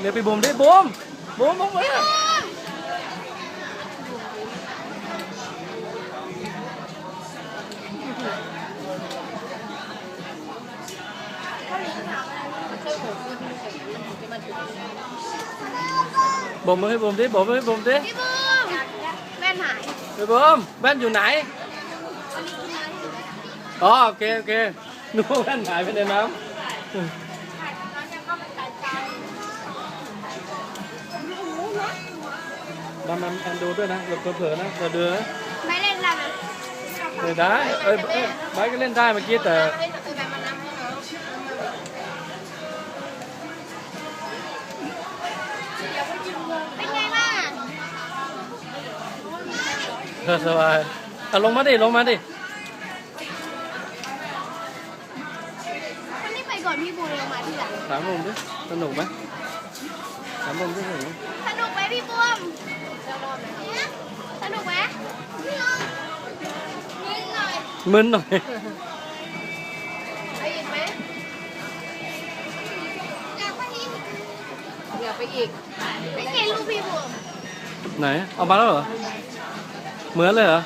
เดี๋ยวไปบูมดิบูมบูมบูมมาเนี่ย บอมมาให้บอมดิบอมมาให้บอมดิ พี่บูมแว่นหาย ไปบอมแว่นอยู่ไหน อ๋อโอเคโอเคนึกว่าแว่นหายไปในน้ำ ดำมันแอนดูด้วยนะเราเผลอๆนะเราเดือนะไม่เล่นแล้วนะเดี๋ยวได้เอ้ยเอ้ยไบร์ทก็เล่นได้เมื่อกี้แต่เล่นแต่คือแบบมันน้ำให้น้องเป็นไงบ้างเธอสบายอะลงมาดิ ลงมาดิคนที่ไปก่อนพี่บูมลงมาที่หลังถามผมดิ สนุกไหมถามผมดิสนุกไหมสนุกไหมพี่บูม มึนหน่อยไปอีกไหมอยากไปอีกอยากไปอีก ไม่เห็นลูกพี่บูมไหน เอามาแล้วเหรอ เหมือนเลยเหรอ